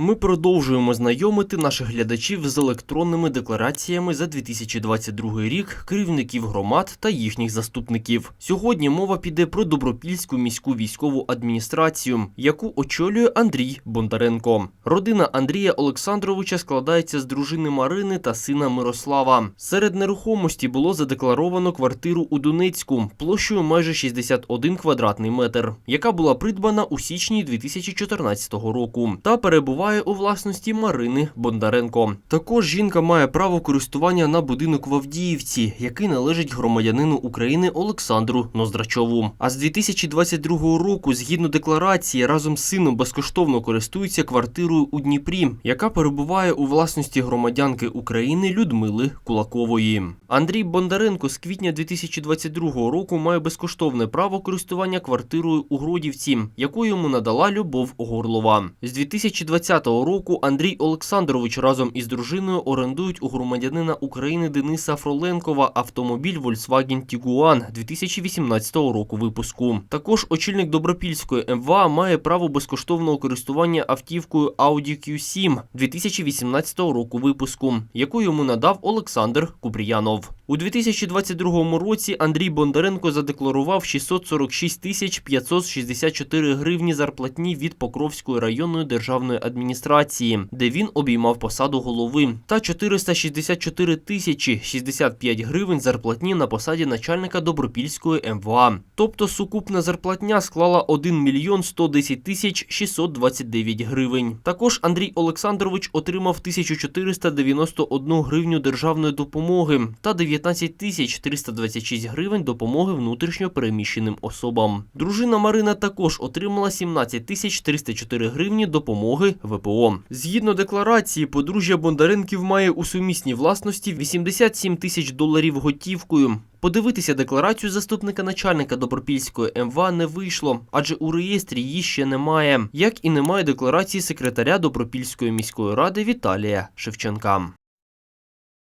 Ми продовжуємо знайомити наших глядачів з електронними деклараціями за 2022 рік керівників громад та їхніх заступників. Сьогодні мова піде про Добропільську міську військову адміністрацію, яку очолює Андрій Бондаренко. Родина Андрія Олександровича складається з дружини Марини та сина Мирослава. Серед нерухомості було задекларовано квартиру у Донецьку площею майже 61 квадратний метр, яка була придбана у січні 2014 року та перебуває у власності Марини Бондаренко. Також жінка має право користування на будинок в Авдіївці, який належить громадянину України Олександру Ноздрачову. А з 2022 року, згідно декларації, разом з сином безкоштовно користується квартирою у Дніпрі, яка перебуває у власності громадянки України Людмили Кулакової. Андрій Бондаренко з квітня 2022 року має безкоштовне право користування квартирою у Гродівці, яку йому надала Любов Горлова. З 2020 року Андрій Олександрович разом із дружиною орендують у громадянина України Дениса Фроленкова автомобіль Volkswagen Tiguan 2018 року випуску. Також очільник Добропільської МВА має право безкоштовного користування автівкою Audi Q7 2018 року випуску, яку йому надав Олександр Купріянов. У 2022 році Андрій Бондаренко задекларував 646 тисяч 564 гривні зарплатні від Покровської районної державної адміністрації, де він обіймав посаду голови, та 464 тисячі 65 гривень зарплатні на посаді начальника Добропільської МВА. Тобто сукупна зарплатня склала 1 мільйон 110 тисяч 629 гривень. Також Андрій Олександрович отримав 1491 гривню державної допомоги та 19 тисяч 326 гривень допомоги внутрішньо переміщеним особам. Дружина Марина також отримала 17 тисяч 304 гривні допомоги ВПО. Згідно декларації, подружжя Бондаренків має у сумісній власності 87 тисяч доларів готівкою. Подивитися декларацію заступника начальника Добропільської МВА не вийшло, адже у реєстрі її ще немає, як і немає декларації секретаря Добропільської міської ради Віталія Шевченка.